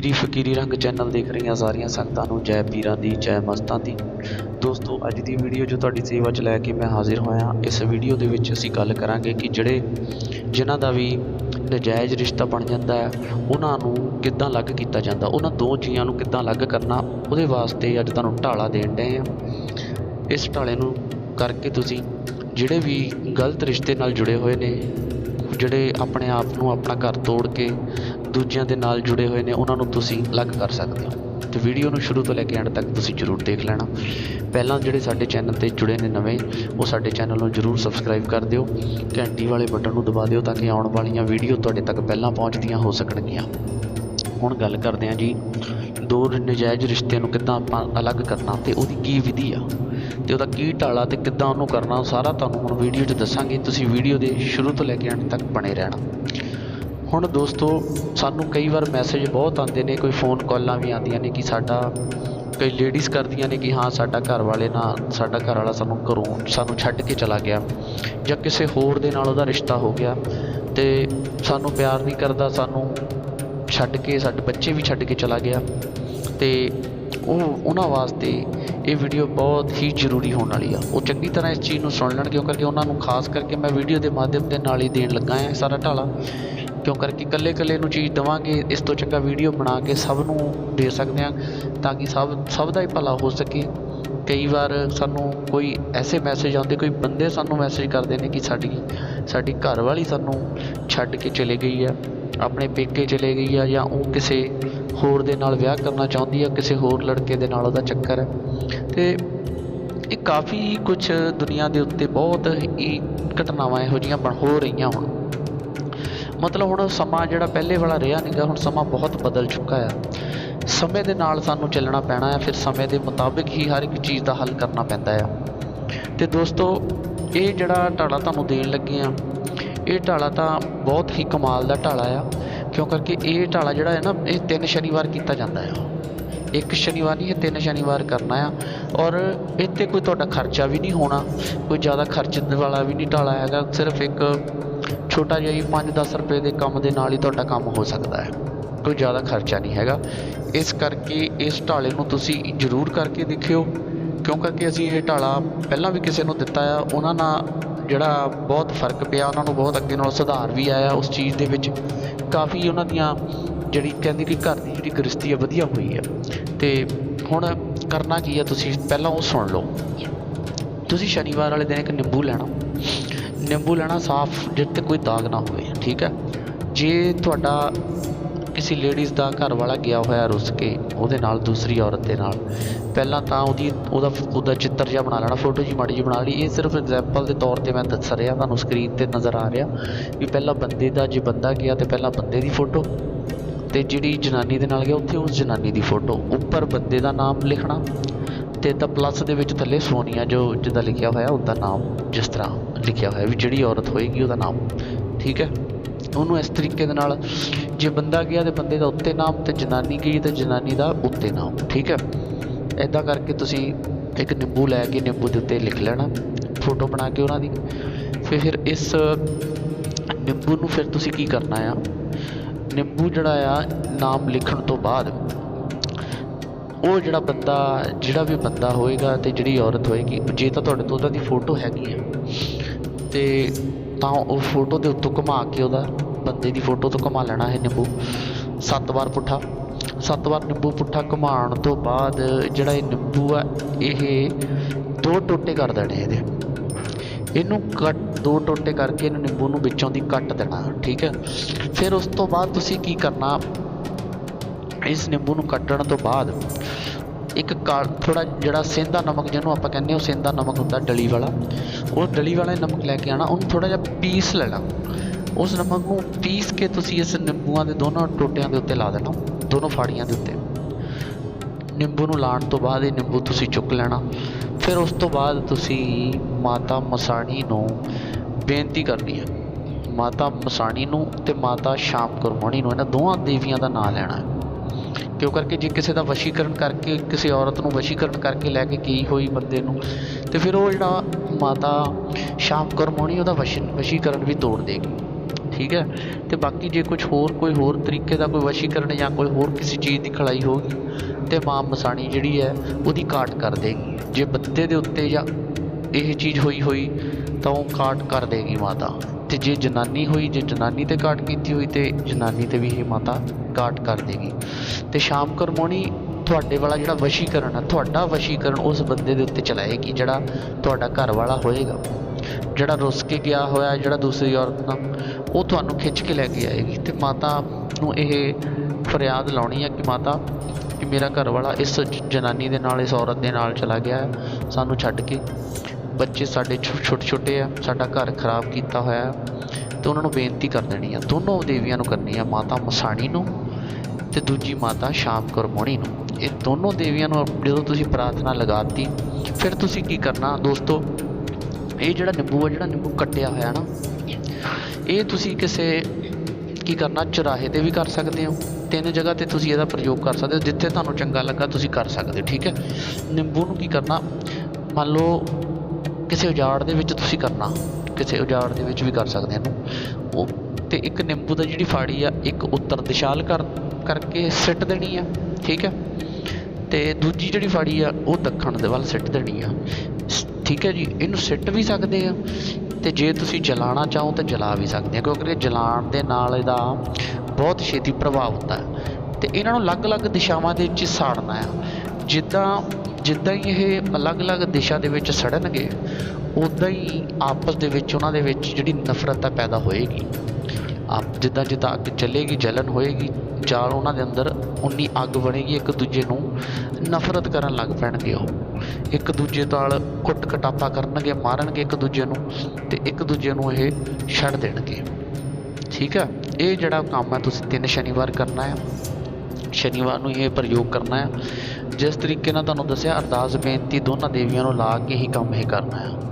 ਪੀਰੀ ਫਕੀਰੀ ਰੰਗ ਚੈਨਲ ਦੇਖ ਰਹੀਆਂ ਸਾਰੀਆਂ ਸੰਗਤਾਂ ਨੂੰ, ਜੈ ਪੀਰਾਂ ਦੀ, ਜੈ ਮਸਤਾਂ ਦੀ। ਦੋਸਤੋ, ਅੱਜ ਦੀ ਵੀਡੀਓ ਜੋ ਤੁਹਾਡੀ ਸੇਵਾ 'ਚ ਲੈ ਕੇ ਮੈਂ ਹਾਜ਼ਰ ਹੋਇਆ, ਇਸ ਵੀਡੀਓ ਦੇ ਵਿੱਚ ਅਸੀਂ ਗੱਲ ਕਰਾਂਗੇ ਕਿ ਜਿਹੜੇ ਜਿਨ੍ਹਾਂ ਦਾ ਵੀ ਨਜਾਇਜ਼ ਰਿਸ਼ਤਾ ਬਣ ਜਾਂਦਾ ਹੈ, ਉਹਨਾਂ ਨੂੰ ਕਿੱਦਾਂ ਅਲੱਗ ਕੀਤਾ ਜਾਂਦਾ, ਉਹਨਾਂ ਦੋ ਜੀਆਂ ਨੂੰ ਕਿੱਦਾਂ ਅਲੱਗ ਕਰਨਾ, ਉਹਦੇ ਵਾਸਤੇ ਅੱਜ ਤੁਹਾਨੂੰ ਢਾਲਾ ਦੇਣ ਡਏ ਆ ਇਸ ਢਾਲੇ ਨੂੰ ਕਰਕੇ ਤੁਸੀਂ ਜਿਹੜੇ ਵੀ ਗਲਤ ਰਿਸ਼ਤੇ ਨਾਲ ਜੁੜੇ ਹੋਏ ਨੇ, ਜਿਹੜੇ ਆਪਣੇ ਆਪ ਨੂੰ ਆਪਣਾ ਘਰ ਤੋੜ ਕੇ ਦੂਜਿਆਂ ਦੇ ਨਾਲ ਜੁੜੇ ਹੋਏ ਨੇ, ਉਹਨਾਂ ਨੂੰ ਤੁਸੀਂ ਅਲੱਗ ਕਰ ਸਕਦੇ ਹੋ। ਤੇ ਵੀਡੀਓ ਨੂੰ ਸ਼ੁਰੂ ਤੋਂ ਲੈ ਕੇ ਐਂਡ ਤੱਕ ਤੁਸੀਂ ਜ਼ਰੂਰ ਦੇਖ ਲੈਣਾ। ਪਹਿਲਾਂ ਜਿਹੜੇ ਸਾਡੇ ਚੈਨਲ ਤੇ ਜੁੜੇ ਨੇ ਨਵੇਂ, ਉਹ ਸਾਡੇ ਚੈਨਲ ਨੂੰ ਜ਼ਰੂਰ ਸਬਸਕ੍ਰਾਈਬ ਕਰ ਦਿਓ। ਘੰਟੀ ਵਾਲੇ ਬਟਨ ਨੂੰ ਦਬਾ ਦਿਓ ਤਾਂ ਕਿ ਆਉਣ ਵਾਲੀਆਂ ਵੀਡੀਓ ਤੁਹਾਡੇ ਤੱਕ ਪਹਿਲਾਂ ਪਹੁੰਚਦੀਆਂ ਹੋ ਸਕਣਗੀਆਂ। ਹੁਣ ਗੱਲ ਕਰਦੇ ਹਾਂ ਜੀ, ਦੋ ਨਜਾਇਜ਼ ਰਿਸ਼ਤਿਆਂ ਨੂੰ ਕਿੱਦਾਂ ਆਪਾਂ ਅਲੱਗ ਕਰਨਾ ਤੇ ਉਹਦੀ ਕੀ ਵਿਧੀ ਆ? ਤੇ ਉਹਦਾ ਕੀ ਢਾਲਾ ਤੇ ਕਿੱਦਾਂ ਉਹਨੂੰ ਕਰਨਾ, ਉਹ ਸਾਰਾ ਤੁਹਾਨੂੰ ਹੁਣ ਵੀਡੀਓ 'ਚ ਦੱਸਾਂਗੇ। ਤੁਸੀਂ ਵੀਡੀਓ ਦੇ ਸ਼ੁਰੂ ਤੋਂ ਲੈ ਕੇ ਐਂਡ ਤੱਕ ਬਣੇ ਰਹਿਣਾ। ਹੁਣ ਦੋਸਤੋ, ਸਾਨੂੰ ਕਈ ਵਾਰ ਮੈਸੇਜ ਬਹੁਤ ਆਉਂਦੇ ਨੇ, ਕੋਈ ਫੋਨ ਕਾਲਾਂ ਵੀ ਆਉਂਦੀਆਂ ਨੇ ਕਿ ਸਾਡਾ, ਕਈ ਲੇਡੀਜ਼ ਕਰਦੀਆਂ ਨੇ ਕਿ ਹਾਂ, ਸਾਡਾ ਘਰ ਵਾਲੇ ਨਾਲ ਸਾਡਾ ਘਰ ਵਾਲਾ ਸਾਨੂੰ ਘਰੋਂ, ਸਾਨੂੰ ਛੱਡ ਕੇ ਚਲਾ ਗਿਆ ਜਾਂ ਕਿਸੇ ਹੋਰ ਦੇ ਨਾਲ ਉਹਦਾ ਰਿਸ਼ਤਾ ਹੋ ਗਿਆ ਤੇ ਸਾਨੂੰ ਪਿਆਰ ਨਹੀਂ ਕਰਦਾ, ਸਾਨੂੰ ਛੱਡ ਕੇ, ਸਾਡੇ ਬੱਚੇ ਵੀ ਛੱਡ ਕੇ ਚਲਾ ਗਿਆ ਤੇ ਉਹ, ਉਹਨਾਂ ਵਾਸਤੇ ਇਹ ਵੀਡੀਓ ਬਹੁਤ ਹੀ ਜ਼ਰੂਰੀ ਹੋਣ ਵਾਲੀ ਆ। ਉਹ ਚੰਗੀ ਤਰ੍ਹਾਂ ਇਸ ਚੀਜ਼ ਨੂੰ ਸੁਣ ਲੈਣ ਕਿਉਂ ਕਰਕੇ ਉਹਨਾਂ ਨੂੰ ਖਾਸ ਕਰਕੇ ਮੈਂ ਵੀਡੀਓ ਦੇ ਮਾਧਿਅਮ ਦੇ ਨਾਲ ਹੀ ਦੇਣ ਲੱਗਾ ਹਾਂ, ਇਹ ਸਾਰਾ ਢਾਲਾ। ਕਿਉਂ ਕਰਕੇ ਇਕੱਲੇ ਇਕੱਲੇ ਨੂੰ ਚੀਜ਼ ਦੇਵਾਂਗੇ, ਇਸ ਤੋਂ ਚੰਗਾ ਵੀਡੀਓ ਬਣਾ ਕੇ ਸਭ ਨੂੰ ਦੇ ਸਕਦੇ ਹਾਂ, ਤਾਂ ਕਿ ਸਭ ਸਭ ਦਾ ਹੀ ਭਲਾ ਹੋ ਸਕੇ। ਕਈ ਵਾਰ ਸਾਨੂੰ ਕੋਈ ਐਸੇ ਮੈਸੇਜ ਆਉਂਦੇ, ਕੋਈ ਬੰਦੇ ਸਾਨੂੰ ਮੈਸੇਜ ਕਰਦੇ ਨੇ ਕਿ ਸਾਡੀ ਸਾਡੀ ਘਰ ਵਾਲੀ ਸਾਨੂੰ ਛੱਡ ਕੇ ਚਲੇ ਗਈ ਆ, ਆਪਣੇ ਪੇਕੇ ਚਲੇ ਗਈ ਆ, ਜਾਂ ਉਹ ਕਿਸੇ ਹੋਰ ਦੇ ਨਾਲ ਵਿਆਹ ਕਰਨਾ ਚਾਹੁੰਦੀ ਆ, ਕਿਸੇ ਹੋਰ ਲੜਕੇ ਦੇ ਨਾਲ ਉਹਦਾ ਚੱਕਰ ਹੈ ਤੇ ਇਹ ਕਾਫੀ ਕੁਝ ਦੁਨੀਆ ਦੇ ਉੱਤੇ ਬਹੁਤ ਹੀ ਘਟਨਾਵਾਂ ਇਹੋ ਜਿਹੀਆਂ ਬਣ, ਹੋ ਰਹੀਆਂ ਹੁਣ ਮਤਲਬ ਹੁਣ ਸਮਾਂ ਜਿਹੜਾ ਪਹਿਲੇ ਵਾਲਾ ਰਿਹਾ ਨਹੀਂਗਾ ਹੁਣ ਸਮਾਂ ਬਹੁਤ ਬਦਲ ਚੁੱਕਾ ਆ। ਸਮੇਂ ਦੇ ਨਾਲ ਸਾਨੂੰ ਚੱਲਣਾ ਪੈਣਾ ਹੈ ਫਿਰ ਸਮੇਂ ਦੇ ਮੁਤਾਬਿਕ ਹੀ ਹਰ ਇੱਕ ਚੀਜ਼ ਦਾ ਹੱਲ ਕਰਨਾ ਪੈਂਦਾ ਆ। ਤੇ ਦੋਸਤੋ, ਇਹ ਜਿਹੜਾ ਢਾਲਾ ਤੁਹਾਨੂੰ ਦੇਣ ਲੱਗੇ ਆ, ਇਹ ਢਾਲਾ ਤਾਂ ਬਹੁਤ ਹੀ ਕਮਾਲ ਦਾ ਢਾਲਾ ਆ, ਕਿਉਂ ਕਰਕੇ ਇਹ ਢਾਲਾ ਜਿਹੜਾ ਹੈ ਨਾ, ਇਹ ਤਿੰਨ ਸ਼ਨੀਵਾਰ ਕੀਤਾ ਜਾਂਦਾ ਆ। ਇੱਕ ਸ਼ਨੀਵਾਰ ਨਹੀਂ, ਇਹ ਤਿੰਨ ਸ਼ਨੀਵਾਰ ਕਰਨਾ ਆ। ਔਰ ਇੱਥੇ ਕੋਈ ਤੁਹਾਡਾ ਖਰਚਾ ਵੀ ਨਹੀਂ ਹੋਣਾ, ਕੋਈ ਜ਼ਿਆਦਾ ਖਰਚ ਵਾਲਾ ਵੀ ਨਹੀਂ ਢਾਲਾ ਹੈਗਾ, ਸਿਰਫ ਇੱਕ ਛੋਟਾ ਜਿਹਾ ਹੀ 5-10 ਰੁਪਏ ਦੇ ਕੰਮ ਦੇ ਨਾਲ ਹੀ ਤੁਹਾਡਾ ਕੰਮ ਹੋ ਸਕਦਾ ਹੈ। ਕੋਈ ਜ਼ਿਆਦਾ ਖਰਚਾ ਨਹੀਂ ਹੈਗਾ। ਇਸ ਕਰਕੇ ਇਸ ਢਾਲੇ ਨੂੰ ਤੁਸੀਂ ਜ਼ਰੂਰ ਕਰਕੇ ਦੇਖਿਓ ਕਿਉਂ ਕਰਕੇ ਅਸੀਂ ਇਹ ਢਾਲਾ ਪਹਿਲਾਂ ਵੀ ਕਿਸੇ ਨੂੰ ਦਿੱਤਾ ਆ ਉਹਨਾਂ ਨਾਲ ਜਿਹੜਾ ਬਹੁਤ ਫ਼ਰਕ ਪਿਆ ਉਹਨਾਂ ਨੂੰ ਬਹੁਤ ਅੱਗੇ ਨਾਲ ਸੁਧਾਰ ਵੀ ਆਇਆ ਉਸ ਚੀਜ਼ ਦੇ ਵਿੱਚ। ਕਾਫੀ ਉਹਨਾਂ ਦੀਆਂ ਜਿਹੜੀ ਕਹਿੰਦੀ ਕਿ ਘਰ ਦੀ ਜਿਹੜੀ ਗ੍ਰਸਤੀ ਆ ਵਧੀਆ ਹੋਈ ਆ। ਤੇ ਹੁਣ ਕਰਨਾ ਕੀ ਆ ਤੁਸੀਂ ਪਹਿਲਾਂ ਉਹ ਸੁਣ ਲਓ। ਤੁਸੀਂ ਸ਼ਨੀਵਾਰ ਵਾਲੇ ਦਿਨ ਇੱਕ ਨਿੰਬੂ ਲੈਣਾ। ਨਿੰਬੂ ਲੈਣਾ ਸਾਫ਼ ਜਿਹਦੇ ਤੇ ਕੋਈ ਦਾਗ ਨਾ ਹੋਵੇ, ਠੀਕ ਹੈ? ਜੇ ਤੁਹਾਡਾ ਕਿਸੇ ਲੇਡੀਜ਼ ਦਾ ਘਰ ਵਾਲਾ ਗਿਆ ਹੋਇਆ ਰੁੱਸ ਕੇ, ਉਹਦੇ ਨਾਲ ਦੂਸਰੀ ਔਰਤ ਦੇ ਨਾਲ, ਪਹਿਲਾਂ ਤਾਂ ਉਹਦੀ, ਉਹਦਾ ਉਹਦਾ ਚਿੱਤਰ ਜਿਹਾ ਬਣਾ ਲੈਣਾ ਫੋਟੋ ਜੀ ਮਾੜੀ ਜੀ ਬਣਾ ਲਈ। ਇਹ ਸਿਰਫ ਐਗਜ਼ਾਮਪਲ ਦੇ ਤੌਰ ਤੇ ਮੈਂ ਦੱਸ ਰਿਹਾ, ਤੁਹਾਨੂੰ ਸਕਰੀਨ ਤੇ ਨਜ਼ਰ ਆ ਰਿਹਾ ਵੀ ਪਹਿਲਾਂ ਬੰਦੇ ਦਾ, ਜੇ ਬੰਦਾ ਗਿਆ ਤੇ ਪਹਿਲਾਂ ਬੰਦੇ ਦੀ ਫੋਟੋ ਤੇ ਜਿਹੜੀ ਜਨਾਨੀ ਦੇ ਨਾਲ ਗਿਆ, ਉੱਥੇ ਉਸ ਜਨਾਨੀ ਦੀ ਫੋਟੋ ਉੱਪਰ ਬੰਦੇ ਦਾ ਨਾਮ ਲਿਖਣਾ, ਤੇ ਤਾਂ ਪਲੱਸ ਦੇ ਵਿੱਚ ਥੱਲੇ ਸੋਨੀਆ ਜੋ ਜਿੱਦਾਂ ਲਿਖਿਆ ਹੋਇਆ, ਉਹਦਾ ਨਾਮ, ਜਿਸ ਤਰ੍ਹਾਂ। ਲਿਖਿਆ ਹੋਇਆ ਵੀ ਜਿਹੜੀ ਔਰਤ ਹੋਏਗੀ ਉਹਦਾ ਨਾਮ, ਠੀਕ ਹੈ? ਉਹਨੂੰ ਇਸ ਤਰੀਕੇ ਦੇ ਨਾਲ ਜੇ ਬੰਦਾ ਗਿਆ ਤੇ ਬੰਦੇ ਦਾ ਉੱਤੇ ਨਾਮ ਤੇ ਜਨਾਨੀ ਗਈ ਤੇ ਜਨਾਨੀ ਦਾ ਉੱਤੇ ਨਾਮ, ਠੀਕ ਹੈ? ਐਦਾਂ ਕਰਕੇ ਤੁਸੀਂ ਇੱਕ ਨਿੰਬੂ ਲੈ ਕੇ ਨਿੰਬੂ ਦੇ ਉੱਤੇ ਲਿਖ ਲੈਣਾ, ਫੋਟੋ ਬਣਾ ਕੇ ਉਹਨਾਂ ਦੀ। ਫਿਰ ਫਿਰ ਇਸ ਨਿੰਬੂ ਨੂੰ ਫਿਰ ਤੁਸੀਂ ਕੀ ਕਰਨਾ ਆ? ਨਿੰਬੂ ਜਿਹੜਾ ਆ, ਨਾਮ ਲਿਖਣ ਤੋਂ ਬਾਅਦ ਉਹ ਜਿਹੜਾ ਬੰਦਾ, ਜਿਹੜਾ ਵੀ ਬੰਦਾ ਹੋਏਗਾ ਤੇ ਜਿਹੜੀ ਔਰਤ ਹੋਏਗੀ ਜੇ ਤਾਂ ਤੁਹਾਡੇ ਤੋਂ ਉਹਦਾ ਦੀ ਫੋਟੋ ਹੈਗੀ ਆ। ਤੇ ਤਾਂ ਉਹ ਫੋਟੋ ਦੇ ਉੱਤੋਂ ਘੁਮਾ ਕੇ ਉਹਦਾ ਬੰਦੇ ਦੀ ਫੋਟੋ ਤੋਂ ਘੁਮਾ ਲੈਣਾ ਹੈ ਨਿੰਬੂ। ਸੱਤ ਵਾਰ ਪੁੱਠਾ। ਸੱਤ ਵਾਰ ਨਿੰਬੂ ਪੁੱਠਾ ਘੁਮਾਉਣ ਤੋਂ ਬਾਅਦ ਜਿਹੜਾ ਇਹ ਨਿੰਬੂ ਆ, ਇਹ ਦੋ ਟੋਟੇ ਕਰ ਦੇਣੇ ਇਹਦੇ। ਇਹਨੂੰ ਕੱਟ, ਦੋ ਟੋਟੇ ਕਰਕੇ ਇਹਨੂੰ ਨਿੰਬੂ ਨੂੰ ਵਿੱਚੋਂ ਦੀ ਕੱਟ ਦੇਣਾ, ਠੀਕ ਹੈ। ਫਿਰ ਉਸ ਤੋਂ ਬਾਅਦ ਤੁਸੀਂ ਕੀ ਕਰਨਾ? ਇਸ ਨਿੰਬੂ ਨੂੰ ਕੱਟਣ ਤੋਂ ਬਾਅਦ ਇੱਕ ਥੋੜਾ ਜਿਹੜਾ ਸੇਂਧਾ ਨਮਕ ਜਿਹਨੂੰ ਆਪਾਂ ਕਹਿੰਦੇ ਹਾਂ, ਉਹ ਸੇਂਦਾ ਨਮਕ ਹੁੰਦਾ, ਡਲੀ ਵਾਲਾ। ਉਹ ਡਲੀ ਵਾਲਾ ਨਮਕ ਲੈ ਕੇ ਆਣਾ ਉਹਨੂੰ ਥੋੜਾ ਜਿਹਾ ਪੀਸ ਲੈਣਾ ਉਸ ਨਮਕ ਨੂੰ ਪੀਸ ਕੇ ਤੁਸੀਂ ਇਸ ਨਿੰਬੂਆਂ ਦੇ ਦੋਨੋਂ ਟੋਟਿਆਂ ਦੇ ਉੱਤੇ ਲਾ ਦੇਣਾ, ਦੋਨੋਂ ਫਾੜੀਆਂ ਦੇ ਉੱਤੇ। ਨਿੰਬੂ ਨੂੰ ਲਾਣ ਤੋਂ ਬਾਅਦ ਇਹ ਨਿੰਬੂ ਤੁਸੀਂ ਚੁੱਕ ਲੈਣਾ। ਫਿਰ ਉਸ ਤੋਂ ਬਾਅਦ ਤੁਸੀਂ ਮਾਤਾ ਮਸਾਣੀ ਨੂੰ ਬੇਨਤੀ ਕਰਨੀ ਹੈ। ਮਾਤਾ ਮਸਾਣੀ ਨੂੰ ਤੇ ਮਾਤਾ ਸ਼ਾਮ ਗੁਰਮਣੀ ਨੂੰ, ਇਹਨਾਂ ਦੋਹਾਂ ਦੇਵੀਆਂ ਦਾ ਨਾਮ ਲੈਣਾ ਹੈ। ਕਿਉਂ ਕਰਕੇ ਜੇ ਕਿਸੇ ਦਾ ਵਸ਼ੀਕਰਨ ਕਰਕੇ, ਕਿਸੇ ਔਰਤ ਨੂੰ ਵਸ਼ੀਕਰਨ ਕਰਕੇ ਲੈ ਕੇ ਗਈ ਹੋਈ ਬੰਦੇ ਨੂੰ? ਅਤੇ ਫਿਰ ਉਹ ਜਿਹੜਾ ਮਾਤਾ ਸ਼ਾਮ ਗੁਰਮਣੀ ਉਹਦਾ ਵਸ਼ੀ, ਵਸ਼ੀਕਰਨ ਵੀ ਤੋੜ ਦੇਗੀ। ਠੀਕ ਹੈ? ਅਤੇ ਬਾਕੀ ਜੇ ਕੁਛ ਹੋਰ, ਕੋਈ ਹੋਰ ਤਰੀਕੇ ਦਾ ਕੋਈ ਵਸ਼ੀਕਰਨ ਜਾਂ ਕੋਈ ਹੋਰ ਕਿਸੇ ਚੀਜ਼ ਦੀ ਖਲਾਈ ਹੋਗੀ ਤੇ ਮਾਂ ਮਸਾਣੀ ਜਿਹੜੀ ਹੈ, ਉਹਦੀ ਕਾਟ ਕਰ ਦੇਗੀ। ਜੇ ਬੱਤੇ ਦੇ ਉੱਤੇ ਜਾਂ ਇਹ ਚੀਜ਼ ਹੋਈ ਹੋਈ, ਤਾਂ ਉਹ ਕਾਟ ਕਰ ਦੇਗੀ ਮਾਤਾ। ਤੇ ਜੇ ਜਨਾਨੀ ਹੋਈ, ਜੇ ਜਨਾਨੀ ਤੇ ਕਾਟ ਕੀਤੀ ਹੋਈ, ਤੇ ਜਨਾਨੀ ਤੇ ਵੀ ਇਹ ਮਾਤਾ ਕਾਟ ਕਰ ਦੇਗੀ। ਤੇ ਸ਼ਾਮ ਕਰਮੋਣੀ ਤੁਹਾਡੇ ਵਾਲਾ ਜਿਹੜਾ ਵਸ਼ੀਕਰਨ ਆ, ਤੁਹਾਡਾ ਵਸ਼ੀਕਰਨ ਉਸ ਬੰਦੇ ਦੇ ਉੱਤੇ ਚਲਾਏਗੀ, ਜਿਹੜਾ ਤੁਹਾਡਾ ਘਰ ਵਾਲਾ ਹੋਏਗਾ। ਜਿਹੜਾ ਰੁੱਸ ਕੇ ਗਿਆ ਹੋਇਆ, ਜਿਹੜਾ ਦੂਸਰੀ ਔਰਤ ਨਾਲ, ਉਹ ਤੁਹਾਨੂੰ ਖਿੱਚ ਕੇ ਲੈ ਕੇ ਆਏਗੀ। ਤੇ ਮਾਤਾ ਨੂੰ ਇਹ ਫਰਿਆਦ ਲਾਉਣੀ ਹੈ ਕਿ ਮਾਤਾ, ਕਿ ਮੇਰਾ ਘਰ ਵਾਲਾ ਇਸ ਜਨਾਨੀ ਦੇ ਨਾਲ, ਇਸ ਔਰਤ ਦੇ ਨਾਲ ਚਲਾ ਗਿਆ ਹੈ। ਸਾਨੂੰ ਛੱਡ ਕੇ। ਬੱਚੇ ਸਾਡੇ ਛੋਟੇ ਛੋਟੇ ਆ, ਸਾਡਾ ਘਰ ਖਰਾਬ ਕੀਤਾ ਹੋਇਆ ਹੈ। ਤੇ ਉਹਨਾਂ ਨੂੰ ਬੇਨਤੀ ਕਰ ਦੇਣੀ ਆ। ਦੋਨੋਂ ਦੇਵੀਆਂ ਨੂੰ ਕਰਨੀ ਆ, ਮਾਤਾ ਮਸਾਣੀ ਨੂੰ ਤੇ ਦੂਜੀ ਮਾਤਾ ਸ਼ਾਮ ਕਰਮੋਣੀ ਨੂੰ। ਇਹ ਦੋਨੋਂ ਦੇਵੀਆਂ ਨੂੰ ਜਦੋਂ ਤੁਸੀਂ ਪ੍ਰਾਰਥਨਾ ਲਗਾਤੀ, ਫਿਰ ਤੁਸੀਂ ਕੀ ਕਰਨਾ ਦੋਸਤੋ? ਇਹ ਜਿਹੜਾ ਨਿੰਬੂ ਆ, ਜਿਹੜਾ ਨਿੰਬੂ ਕੱਟਿਆ ਹੋਇਆ ਨਾ, ਇਹ ਤੁਸੀਂ ਕਿਸੇ ਕੀ ਕਰਨਾ, ਚੁਰਾਹੇ ਤੇ ਵੀ ਕਰ ਸਕਦੇ ਹੋ। ਤਿੰਨ ਜਗ੍ਹਾ ਤੇ ਤੁਸੀਂ ਇਹਦਾ ਪ੍ਰਯੋਗ ਕਰ ਸਕਦੇ ਹੋ, ਜਿੱਥੇ ਤੁਹਾਨੂੰ ਚੰਗਾ ਲੱਗਾ ਤੁਸੀਂ ਕਰ ਸਕਦੇ ਹੋ, ਠੀਕ ਹੈ? ਨਿੰਬੂ ਨੂੰ ਕੀ ਕਰਨਾ, ਮੰਨ ਲਓ ਕਿਸੇ ਉਜਾੜ ਦੇ ਵਿੱਚ ਤੁਸੀਂ ਕਰਨਾ, ਕਿਸੇ ਉਜਾੜ ਦੇ ਵਿੱਚ ਵੀ ਕਰ ਸਕਦੇ ਹੋ ਇਹਨੂੰ। ਉਹ ਤੇ ਇੱਕ ਨਿੰਬੂ ਦਾ ਜਿਹੜੀ ਫਾੜੀ ਆ, ਇੱਕ ਉੱਤਰ ਦਿਸ਼ਾਲ ਕਰ ਕਰਕੇ ਸਿੱਟ ਦੇਣੀ ਆ, ਠੀਕ ਹੈ ਤੇ ਦੂਜੀ ਜਿਹੜੀ ਫਾੜੀ ਆ, ਉਹ ਦੱਖਣ ਦੇ ਵੱਲ ਸਿੱਟ ਦੇਣੀ ਆ। ਸ- ਠੀਕ ਹੈ ਜੀ, ਇਹਨੂੰ ਸਿੱਟ ਵੀ ਸਕਦੇ ਆ ਤੇ ਜੇ ਤੁਸੀਂ ਜਲਾਣਾ ਚਾਹੋ ਤਾਂ ਜਲਾ ਵੀ ਸਕਦੇ ਆ, ਕਿਉਂਕਿ ਜਲਾਣ ਦੇ ਨਾਲ ਇਹਦਾ ਬਹੁਤ ਛੇਤੀ ਪ੍ਰਭਾਵ ਹੁੰਦਾ ਹੈ। ਤੇ ਇਹਨਾਂ ਨੂੰ ਅਲੱਗ-ਅਲੱਗ ਦਿਸ਼ਾਵਾਂ ਦੇ ਵਿੱਚ ਸਾੜਨਾ ਆ। ਜਿੱਦਾਂ ਜਿੱਦਾਂ ਹੀ ਇਹ ਅਲੱਗ-ਅਲੱਗ ਦਿਸ਼ਾ ਦੇ ਵਿੱਚ ਸੜਨਗੇ ਉਦਾਂ ਹੀ ਆਪਸ ਦੇ ਵਿੱਚ, ਉਹਨਾਂ ਦੇ ਵਿੱਚ ਜਿਹੜੀ ਨਫ਼ਰਤ ਆ ਪੈਦਾ ਹੋਏਗੀ। ਆਪ ਜਿੱਦਾਂ ਜਿੱਦਾਂ ਅੱਗ ਚੱਲੇਗੀ, ਜਲਨ ਹੋਏਗੀ, ਜਾਲ ਉਹਨਾਂ ਦੇ ਅੰਦਰ, ਉਨੀ ਅੱਗ ਬਣੇਗੀ, ਇੱਕ ਦੂਜੇ ਨੂੰ ਨਫ਼ਰਤ ਕਰਨ ਲੱਗ ਪੈਣਗੇ ਉਹ। ਇੱਕ ਦੂਜੇ ਨਾਲ ਕੁੱਟ ਕਟਾਪਾ ਕਰਨਗੇ, ਮਾਰਨਗੇ ਇੱਕ ਦੂਜੇ ਨੂੰ ਤੇ ਇੱਕ ਦੂਜੇ ਨੂੰ ਇਹ ਛੱਡ ਦੇਣਗੇ। ਠੀਕ ਹੈ? ਇਹ ਜਿਹੜਾ ਕੰਮ ਹੈ, ਤੁਸੀਂ ਤਿੰਨ ਸ਼ਨੀਵਾਰ ਕਰਨਾ ਹੈ। ਸ਼ਨੀਵਾਰ ਨੂੰ ਇਹ ਪ੍ਰਯੋਗ ਕਰਨਾ ਹੈ। ਜਿਸ ਤਰੀਕੇ ਨਾਲ ਤੁਹਾਨੂੰ ਦੱਸਿਆ, ਅਰਦਾਸ, ਬੇਨਤੀ ਦੋਨਾਂ ਦੇਵੀਆਂ ਨੂੰ ਲਾ ਕੇ ਹੀ ਕੰਮ ਇਹ ਕਰਨਾ ਹੈ।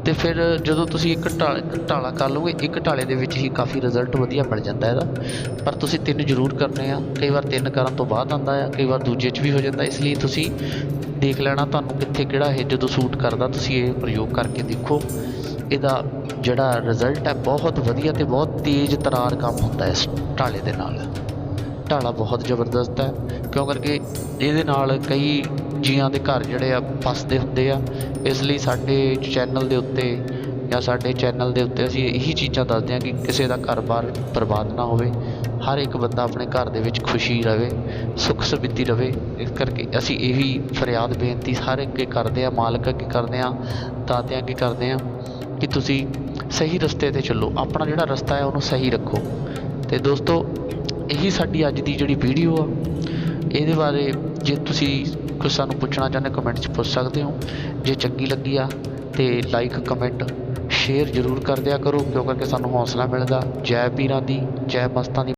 ਅਤੇ ਫਿਰ ਜਦੋਂ ਤੁਸੀਂ ਇੱਕ ਢਾਲ ਇੱਕ ਢਾਲਾ ਕਰ ਲਓਗੇ, ਇੱਕ ਢਾਲੇ ਦੇ ਵਿੱਚ ਹੀ ਕਾਫੀ ਰਿਜ਼ਲਟ ਵਧੀਆ ਮਿਲ ਜਾਂਦਾ ਇਹਦਾ। ਪਰ ਤੁਸੀਂ ਤਿੰਨ ਜ਼ਰੂਰ ਕਰਨੇ ਆ। ਕਈ ਵਾਰ ਤਿੰਨ ਕਰਨ ਤੋਂ ਬਾਅਦ ਆਉਂਦਾ ਆ, ਕਈ ਵਾਰ ਦੂਜੇ 'ਚ ਵੀ ਹੋ ਜਾਂਦਾ। ਇਸ ਲਈ ਤੁਸੀਂ ਦੇਖ ਲੈਣਾ ਤੁਹਾਨੂੰ ਕਿੱਥੇ ਕਿਹੜਾ ਇਹ ਜਦੋਂ ਸੂਟ ਕਰਦਾ, ਤੁਸੀਂ ਇਹ ਪ੍ਰਯੋਗ ਕਰਕੇ ਦੇਖੋ। ਇਹਦਾ ਜਿਹੜਾ ਰਿਜ਼ਲਟ ਹੈ ਬਹੁਤ ਵਧੀਆ ਤੇ ਬਹੁਤ ਤੇਜ਼ ਤਰਾਰ ਕੰਮ ਹੁੰਦਾ ਇਸ ਢਾਲੇ ਦੇ ਨਾਲ। ਢਾਲਾ ਬਹੁਤ ਜ਼ਬਰਦਸਤ ਹੈ। ਕਿਉਂ ਕਰਕੇ ਇਹਦੇ ਨਾਲ ਕਈ ਜੀਆਂ ਦੇ ਘਰ ਜਿਹੜੇ ਆ, ਫਸਦੇ ਹੁੰਦੇ ਆ। ਇਸ ਲਈ ਸਾਡੇ ਚੈਨਲ ਦੇ ਉੱਤੇ ਜਾਂ ਸਾਡੇ ਚੈਨਲ ਦੇ ਉੱਤੇ ਅਸੀਂ ਇਹੀ ਚੀਜ਼ਾਂ ਦੱਸਦੇ ਹਾਂ ਕਿ ਕਿਸੇ ਦਾ ਘਰ-ਬਾਰ ਬਰਬਾਦ ਨਾ ਹੋਵੇ। ਹਰ ਇੱਕ ਬੰਦਾ ਆਪਣੇ ਘਰ ਦੇ ਵਿੱਚ ਖੁਸ਼ੀ ਰਵੇ, ਸੁੱਖ ਸਮਿੱਧੀ ਰਵੇ। ਇਸ ਕਰਕੇ ਅਸੀਂ ਇਹੀ ਫਰਿਆਦ, ਬੇਨਤੀ ਹਰ ਅੱਗੇ ਕਰਦੇ ਆ ਮਾਲਕ ਅੱਗੇ ਕਰਦੇ ਆ ਦਾਤਿਆਂ ਅੱਗੇ ਕਰਦੇ ਆ ਕਿ ਤੁਸੀਂ ਸਹੀ ਰਸਤੇ ਤੇ ਚੱਲੋ। ਆਪਣਾ ਜਿਹੜਾ ਰਸਤਾ ਹੈ ਉਹਨੂੰ ਸਹੀ ਰੱਖੋ। ਤੇ ਦੋਸਤੋ, ਇਹੀ ਸਾਡੀ ਅੱਜ ਦੀ ਜਿਹੜੀ ਵੀਡੀਓ ਆ, ਇਹਦੇ ਬਾਰੇ ਜੇ ਤੁਸੀਂ ਕੁਝ ਸਾਨੂੰ ਪੁੱਛਣਾ ਚਾਹੁੰਦੇ ਕਮੈਂਟ 'ਚ ਪੁੱਛ ਸਕਦੇ ਹੋ। ਜੇ ਚੰਗੀ ਲੱਗੀ ਆ, ਤੇ ਲਾਈਕ ਕਮੈਂਟ ਸ਼ੇਅਰ ਜ਼ਰੂਰ ਕਰ ਦਿਆ ਕਰੋ, ਕਿਉਂਕਿ ਸਾਨੂੰ ਹੌਸਲਾ ਮਿਲਦਾ। ਜੈ ਪੀਰਾਂ ਦੀ, ਜੈ ਮਸਤਾਂ ਦੀ